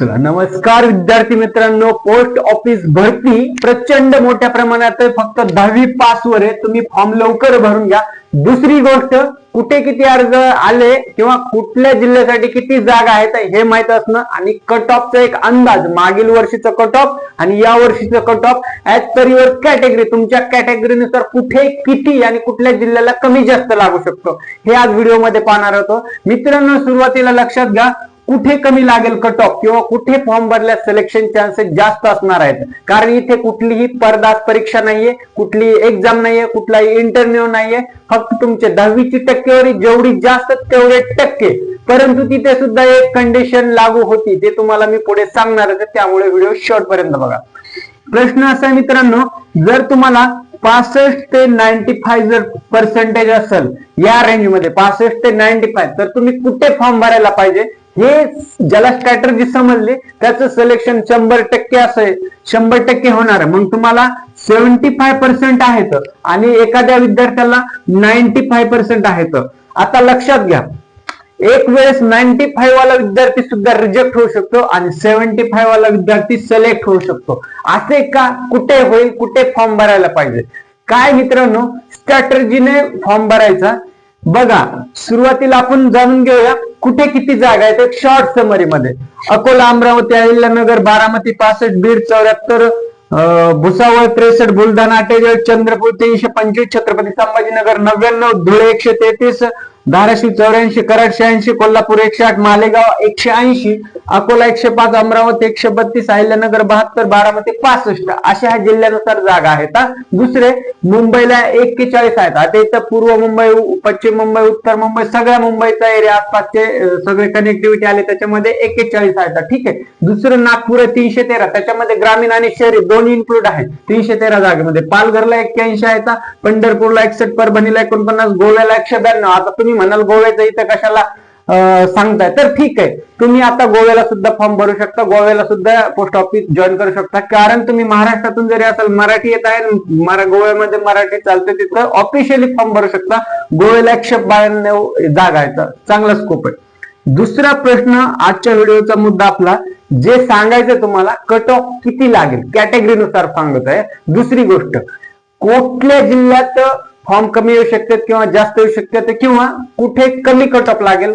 चला नमस्कार विद्यार्थी मित्रांनो पोस्ट ऑफिस भरती प्रचंड मोठ्या प्रमाणात आहे. फक्त दहावी पास वर आहे. तुम्ही फॉर्म लवकर भरून घ्या. दुसरी गोष्ट कुठे किती अर्ज आले किंवा कुठल्या जिल्ह्यासाठी किती जागा आहेत हे माहीत असणं आणि कट ऑफचा एक अंदाज मागील वर्षीचं कट ऑफ आणि या वर्षीचं cut off as per your category तुमच्या कॅटेगरीनुसार कुठे किती आणि कुठल्या जिल्ह्याला कमी जास्त लागू शकतो हे आज व्हिडिओमध्ये पाहणार होतो. मित्रांनो सुरुवातीला लक्षात घ्या कुठे कमी लागेल कट ऑफ किंवा कुठे फॉर्म भरल्यास सिलेक्शन चान्सेस जास्त असणार आहेत? कारण इथे कुठलीही पर्दास परीक्षा नाहीये कुठलीही एक्झाम नाहीये कुठलाही इंटरव्ह्यू नाहीये. फक्त तुमचे दहावीची टक्केवारी जेवढी जास्त तेवढे टक्के. परंतु तिथे सुद्धा एक कंडिशन लागू होती ते तुम्हाला मी पुढे सांगणार आहे. त्यामुळे व्हिडिओ शॉर्ट पर्यंत बघा. प्रश्न असा आहे मित्रांनो जर तुम्हाला पासष्ट ते नाईन्टी फाय जर पर्सेंटेज असेल या रेंजमध्ये पासष्ट ते नाईन्टी फाय तर तुम्ही कुठे फॉर्म भरायला पाहिजे? हे ज्याला स्ट्रॅटर्जी समजली त्याचं सिलेक्शन शंभर टक्के असेल शंभर टक्के होणार. मग तुम्हाला सेव्हन्टी फाय पर्सेंट आहेत आणि एखाद्या विद्यार्थ्याला नाईन्टी फाय पर्सेंट आहेत. आता लक्षात घ्या. एक वेळेस नाईन्टी फाईव्ह वाला विद्यार्थी सुद्धा रिजेक्ट होऊ शकतो आणि सेव्हन्टी फाईव्ह वाला विद्यार्थी सिलेक्ट होऊ शकतो. असे का? कुठे होईल? कुठे फॉर्म भरायला पाहिजे? काय मित्रांनो स्ट्रॅटर्जीने फॉर्म भरायचा. बघा सुरुवातीला आपण जाणून घेऊया कुठे किती जागा आहेत एक शॉर्ट समरी मध्ये. अकोला अमरावती अहिल्यानगर बारामती पासष्ट बीड चौऱ्याहत्तर भुसावळ त्रेसष्ट बुलढाणा अठ्ठेचाळीस चंद्रपूर तीनशे पंचवीस छत्रपती संभाजीनगर नव्याण्णव धुळे एकशे तेहतीस धाराशिव चौऱ्याऐंशी कराड शहाऐंशी कोल्हापूर एकशे आठ मालेगाव एकशे ऐंशी अकोला एकशे पाच अमरावती एकशे बत्तीस अहिल्यानगर बहात्तर बारामती पासष्ट अशा ह्या जिल्ह्यानुसार जागा आहेत दुसरे मुंबईला एक्केचाळीस आहेत. आता इथं पूर्व मुंबई पश्चिम मुंबई उत्तर मुंबई सगळ्या मुंबईचा एरिया आसपासचे सगळे कनेक्टिव्हिटी आले त्याच्यामध्ये एक्केचाळीस आहेत. ठीक आहे. दुसरं नागपूर तीनशे तेरा त्याच्यामध्ये ग्रामीण आणि शहरी दोन्ही इन्क्लूड आहेत. तीनशे तेरा जागेमध्ये. पालघरला एक्क्याऐंशी आहेत पंढरपूरला एकसष्ट परभणीला एकोणपन्नास गोव्याला एकशे ब्याण्णव. आता तुम्ही म्हणाल गोव्याचं इथं कशाला सांगताय? तर ठीक आहे. तुम्ही आता गोव्याला सुद्धा फॉर्म भरू शकता. गोव्याला सुद्धा पोस्ट ऑफिस जॉईन करू शकता. कारण तुम्ही महाराष्ट्रातून जरी असाल मराठी येत आहे गोव्यामध्ये मराठी चालते तिथं ऑफिशियली फॉर्म भरू शकता. गोव्याला एकशे ब्याण्णव जागा आहे चांगला स्कोप आहे. दुसरा प्रश्न आजच्या व्हिडिओचा मुद्दा आपला जे सांगायचं तुम्हाला कट ऑफ किती लागेल? कॅटेगरीनुसार सांगत आहे. दुसरी गोष्ट कुठल्या जिल्ह्यात फॉर्म कमी येऊ शकतात किंवा जास्त येऊ शकतात किंवा कुठे कमी कट ऑफ लागेल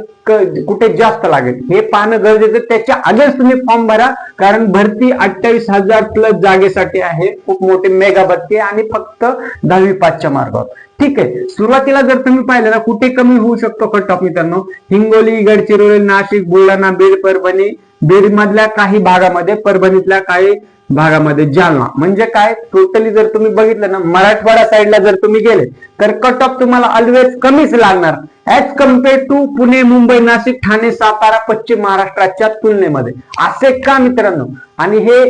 कुठे जास्त लागेल हे पाहणं गरजेचं त्याच्या आधीच तुम्ही फॉर्म भरा कारण भरती अठ्ठावीस हजार प्लस जागेसाठी आहे खूप मोठी मेगा भरती आणि फक्त दहावी पाचच्या मार्गावर. ठीक आहे सुरुवातीला जर तुम्ही पाहिलं ना कुठे कमी होऊ शकतो कट ऑफ मित्रांनो? हिंगोली गडचिरोली नाशिक बुलढाणा बीड परभणी बीड मधल्या काही भागामध्ये परभणीतल्या काही भागामध्ये जालना. म्हणजे काय? टोटली जर तुम्ही बघितलं ना मराठवाडा साईडला जर तुम्ही गेले तर कट ऑफ तुम्हाला ऑलवेज कमीच लागणार. As compare to Pune Mumbai Nashik Thane Satara पश्चिम महाराष्ट्राच्या तुलनेमध्ये. असे का मित्रांनो? आणि हे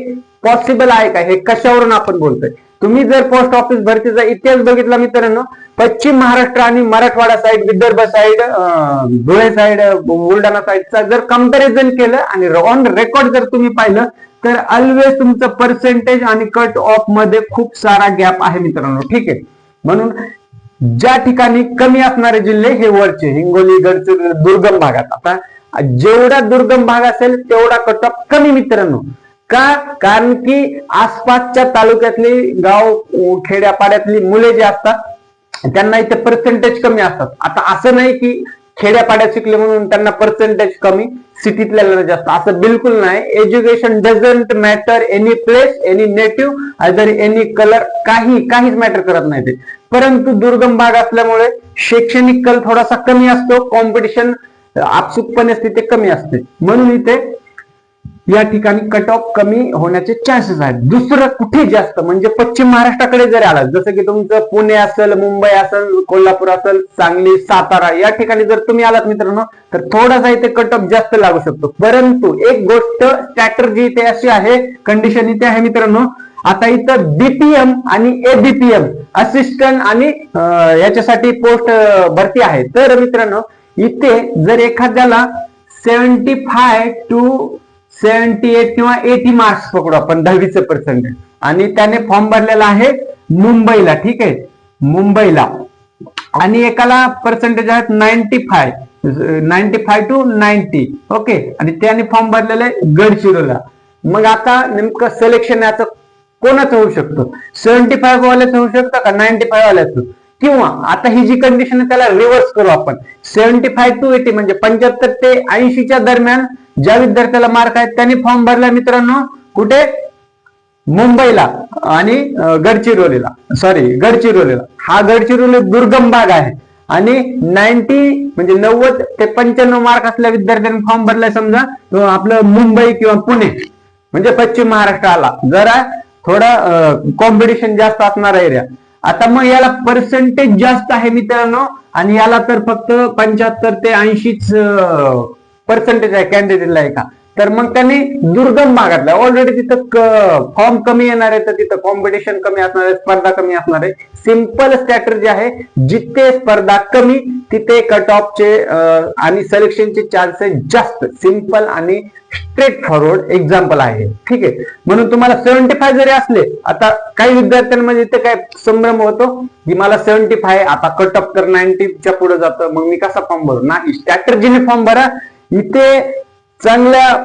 पॉसिबल आहे का? हे कशावरून आपण बोलतोय? तुम्ही जर पोस्ट ऑफिस भरतीचा इतिहास बघितला मित्रांनो पश्चिम महाराष्ट्र आणि Marathwada side Vidarbha side Dhule side Buldhana साईडचा जर कंपॅरिझन केलं आणि ऑन रेकॉर्ड जर तुम्ही पाहिलं तर ऑलवेज तुमचं पर्सेंटेज आणि कट ऑफमध्ये खूप सारा गॅप आहे मित्रांनो. ठीक आहे? म्हणून ज्या ठिकाणी कमी असणारे जिल्हे हे वरचे हिंगोली गडचिरोली दुर्गम भागात. आता जेवढा दुर्गम भाग असेल तेवढा कट ऑफ कमी मित्रांनो. का? कारण की आसपासच्या तालुक्यातली गाव खेड्यापाड्यातली मुले जे असतात त्यांना इथे पर्सेंटेज कमी असतात. आता असं नाही की खेड्यापाड्यात शिकले म्हणून त्यांना पर्सेंटेज कमी सिटीतल्या जास्त. असं बिलकुल नाही. Education doesn't matter any place any native other any colour काही काहीच मॅटर करत नाही ते. परंतु दुर्गम भाग असल्यामुळे शैक्षणिक कल थोडासा कमी असतो. कॉम्पिटिशन आपसुकपणे स्थिती कमी असते. म्हणून इथे या ठिकाणी कट ऑफ कमी होण्याचे चान्सेस आहेत. दुसरं कुठे जास्त? म्हणजे पश्चिम महाराष्ट्राकडे जरी आला जसं की तुमचं पुणे असेल मुंबई असेल कोल्हापूर असेल सांगली सातारा या ठिकाणी जर तुम्ही आलात मित्रांनो तर थोडासा इथे कट ऑफ जास्त लागू शकतो. परंतु एक गोष्ट स्ट्रॅटर्जी इथे अशी आहे कंडिशन इथे आहे मित्रांनो आता इथं बीपीएम आणि एबीपीएम असिस्टंट आणि याच्यासाठी पोस्ट भरती आहे. तर मित्रांनो इथे जर एखाद्याला seventy five to seventy eight किंवा एटी मार्क्स पकडू आपण दहावीचं पर्सेंटेज आणि त्याने फॉर्म भरलेला आहे मुंबईला ठीक आहे? मुंबईला. आणि एकाला पर्सेंटेज आहेत ninety five ninety five to ninety okay आणि त्याने फॉर्म भरलेला आहे गडचिरोला मग आता नेमकं सिलेक्शन याचं कोणाचं होऊ शकतो? सेव्हन्टी फाईव्ह वाल्याचं होऊ शकतं का नाईन्टी फाईव्ह वाल्याचं? किंवा आता ही जी कंडिशन आहे त्याला रिव्हर्स करू आपण. सेव्हन्टी फाय टू एटी म्हणजे पंच्याहत्तर ते ऐंशीच्या दरम्यान ज्या विद्यार्थ्याला मार्क आहेत त्यांनी फॉर्म भरला मित्रांनो. कुठे? मुंबईला आणि गडचिरोलीला. सॉरी गडचिरोलीला. हा गडचिरोली दुर्गम भाग आहे. आणि नाईन्टी म्हणजे नव्वद ते पंच्याण्णव मार्क असल्या विद्यार्थ्यांनी फॉर्म भरलाय समजा आपलं मुंबई किंवा पुणे म्हणजे पश्चिम महाराष्ट्र आला जरा थोडा कॉम्पिटिशन जास्त असणारा एरिया आता मग याला पर्सेंटेज जास्त आहे मित्रांनो. आणि याला तर फक्त पंच्याहत्तर ते ऐंशीच पर्सेंटेज आहे कॅन्डिडेटला एका. तर मग त्यांनी दुर्गम भागातला ऑलरेडी तिथं फॉर्म कमी येणार आहे तर तिथं कॉम्पिटिशन कमी असणार आहे स्पर्धा कमी असणार आहे. सिंपल स्ट्रॅटर्जी आहे जिथे स्पर्धा कमी तिथे कट ऑफचे आणि सिलेक्शनचे चान्सेस जास्त. सिंपल आणि स्ट्रेट फॉरवर्ड एक्झाम्पल आहे. ठीक आहे? म्हणून तुम्हाला सेव्हन्टी फाय जरी असले आता काही विद्यार्थ्यांमध्ये ते काय संभ्रम होतो? की मला सेव्हन्टी फाय आता कट ऑफ तर नाईन्टीच्या पुढे जातं मग मी कसा फॉर्म भरू? नाही. स्ट्रॅटर्जीने फॉर्म भरा. इथे चांगल्या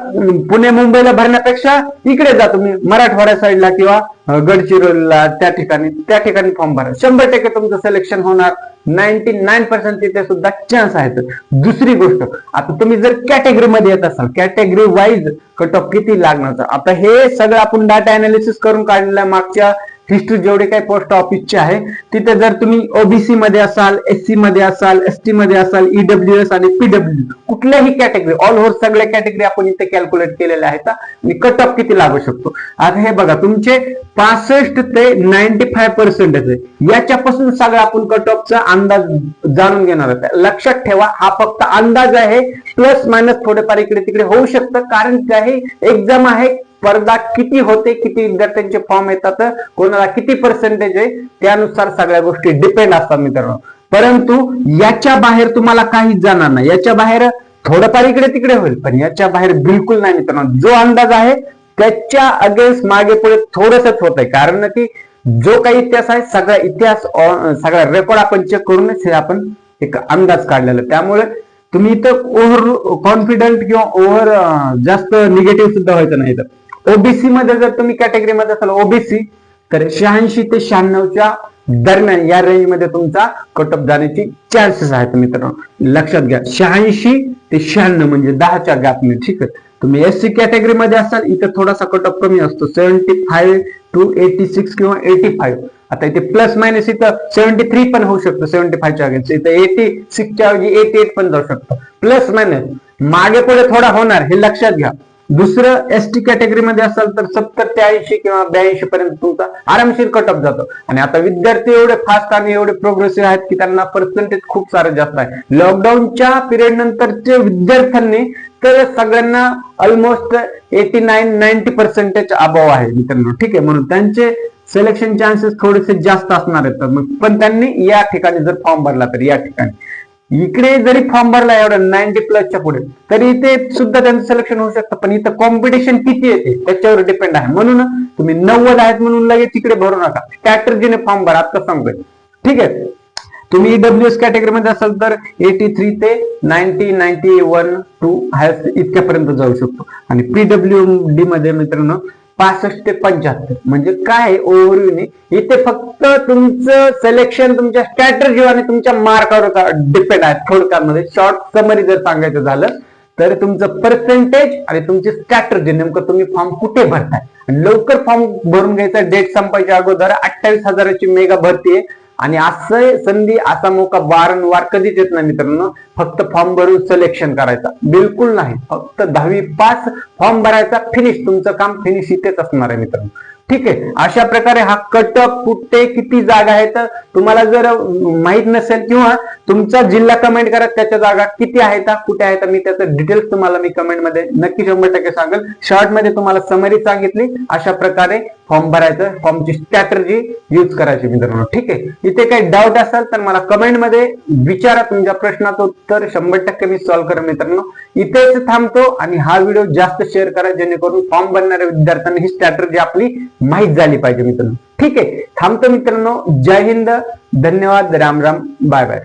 पुणे मुंबईला भरण्यापेक्षा इकडे जा तुम्ही मराठवाड्या साईडला किंवा गडचिरोलीला त्या ठिकाणी त्या ठिकाणी फॉर्म भरा. शंभर टक्के तुमचं सिलेक्शन होणार. नाईन्टी नाईन पर्सेंट तिथे सुद्धा चान्स आहेत. दुसरी गोष्ट आता तुम्ही जर कॅटेगरी मध्ये येत असाल कॅटेगरी वाईज कट ऑफ किती लागणार? आता हे सगळं आपण डाटा अनालिसिस करून काढलेलं मागच्या हिस्ट्री जेवढे काही पोस्ट ऑफिसचे आहे तिथे जर तुम्ही ओबीसी मध्ये असाल एससी मध्ये असाल एस टी मध्ये असाल ईडब्ल्यू एस आणि पीडब्ल्यू कुठल्याही कॅटेगरी ऑल ओव्हर सगळ्या कॅटेगरी आपण इथे कॅल्क्युलेट केलेल्या आहेत आणि कट ऑफ किती लागू शकतो? आता हे बघा तुमचे पासष्ट ते नाईन्टी फाय पर्सेंटेज आहे याच्यापासून सगळं आपण कट ऑफचा अंदाज जाणून घेणार आहोत. लक्षात ठेवा हा फक्त अंदाज आहे प्लस मायनस थोडेफार इकडे तिकडे होऊ शकतं कारण काही एक्झाम आहे स्पर्धा किती होते किती विद्यार्थ्यांचे फॉर्म येतात कोणाला किती पर्सेंटेज आहे त्यानुसार सगळ्या गोष्टी डिपेंड असतात मित्रांनो. परंतु याच्या बाहेर तुम्हाला काहीच जाणार नाही. याच्या बाहेर थोडंफार इकडे तिकडे होईल पण याच्या बाहेर बिलकुल नाही मित्रांनो. जो अंदाज आहे त्याच्या अगेन्स्ट मागे पुढे थोडसच होत आहे कारण की जो काही इतिहास आहे सगळा इतिहास सगळा रेकॉर्ड आपण चेक करूनच हे आपण एक अंदाज काढलेला. त्यामुळे तुम्ही इथं ओव्हर कॉन्फिडंट किंवा ओव्हर जास्त निगेटिव्ह सुद्धा व्हायचं नाही तर ओबीसी मध्ये जर तुम्ही कॅटेगरी मध्ये असाल ओबीसी तर शहाऐंशी ते शहाण्णवच्या दरम्यान या रेंजमध्ये तुमचा कट ऑफ जाण्याची चान्सेस आहेत मित्रांनो. लक्षात घ्या शहाऐंशी ते शहाण्णव म्हणजे दहाच्या गॅपने ठीक आहे? तुम्ही एस सी कॅटेगरीमध्ये असाल इथं थोडासा कट ऑफ कमी असतो seventy five to eighty six किंवा एटी फाईव्ह आता इथे प्लस मायनस इथं सेव्हन्टी थ्री पण होऊ शकतो सेव्हन्टी फायच्या अगेन्स्ट इथं एटी सिक्सच्या ऐवजी एटी एट पण जाऊ शकतो. प्लस मायनस मागे पुढे थोडा होणार हे लक्षात घ्या. दुसरं एस टी कॅटेगरी मध्ये असाल तर सत्तर ते ऐंशी किंवा ब्याऐंशी पर्यंत तुमचा आरामशीर कट ऑफ जातो. आणि आता विद्यार्थी एवढे फास्ट आणि एवढे प्रोग्रेसिव्ह आहेत की त्यांना पर्सेंटेज खूप सारं जास्त आहे. लॉकडाऊनच्या पिरियड नंतरचे विद्यार्थ्यांनी तर सगळ्यांना almost eighty nine ninety percentage अभाव आहे मित्रांनो. ठीक आहे म्हणून त्यांचे सिलेक्शन चान्सेस थोडेसे जास्त असणार आहेत. तर मग पण त्यांनी या ठिकाणी जर फॉर्म भरला तर या ठिकाणी. इकडे जरी फॉर्म भरला एवढा नाईन्टी प्लसच्या पुढे तरी इथे सुद्धा त्यांचं सिलेक्शन होऊ शकतं. पण इथं कॉम्पिटिशन किती येते त्याच्यावर डिपेंड आहे. म्हणून तुम्ही नव्वद आहेत म्हणून लगेच तिकडे भरू नका. स्ट्रॅटर्जीने फॉर्म भरा आता सांगतोय ठीक आहे? तुम्ही डब्ल्यू एस कॅटेगरी मध्ये असाल तर एटी थ्री ते ninety ninety one two highest इतक्यापर्यंत जाऊ शकतो. आणि पीडब्ल्यू डी मध्ये मित्रांनो पासष्ट ते पंच्याहत्तर. म्हणजे काय ओव्हरव्ह्यूने इथे फक्त तुमचं सिलेक्शन तुमच्या स्ट्रॅटर्जी आणि तुमच्या मार्कावर डिपेंड आहे थोडक्यामध्ये. शॉर्ट समरी जर सांगायचं झालं तर तुमचं पर्सेंटेज आणि तुमची स्ट्रॅटर्जी नेमकं तुम्ही फॉर्म कुठे भरताय? लवकर फॉर्म भरून घ्यायचा डेट संपायच्या अगोदर अठ्ठावीस हजाराची मेगा भरती आहे आणि असं संधी असा मोका वारंवार कधीच येत नाही मित्रांनो. फक्त फॉर्म भरून सिलेक्शन करायचा. बिलकुल नाही. फक्त दहावी पास फॉर्म भरायचा फिनिश तुमचं काम फिनिश इथेच असणार आहे मित्रांनो. ठीक आहे. अशा प्रकारे हा कट कुठे किती जागा आहेत तुम्हाला जर माहीत नसेल किंवा तुमचा जिल्हा कमेंट करा त्याच्या जागा किती आहेत कुठे आहेत मी त्याचं डिटेल्स तुम्हाला मी कमेंटमध्ये नक्की शंभर टक्के सांगेल. शॉर्टमध्ये तुम्हाला समरी सांगितली. अशा प्रकारे फॉर्म भरायचं फॉर्मची स्ट्रॅटर्जी युज करायची मित्रांनो. ठीक आहे? इथे काही डाऊट असेल तर मला कमेंटमध्ये विचारा तुमच्या प्रश्नाचं उत्तर. शंभर टक्के मी सॉल्व्ह करेन मित्रांनो. इथेच थांबतो आणि हा व्हिडिओ जास्त शेअर करा जेणेकरून फॉर्म भरणाऱ्या विद्यार्थ्यांना ही स्ट्रॅटर्जी आपली माहीत झाली पाहिजे मित्रांनो. ठीक आहे? थांबतो मित्रांनो. जय हिंद. धन्यवाद. राम राम. Bye bye.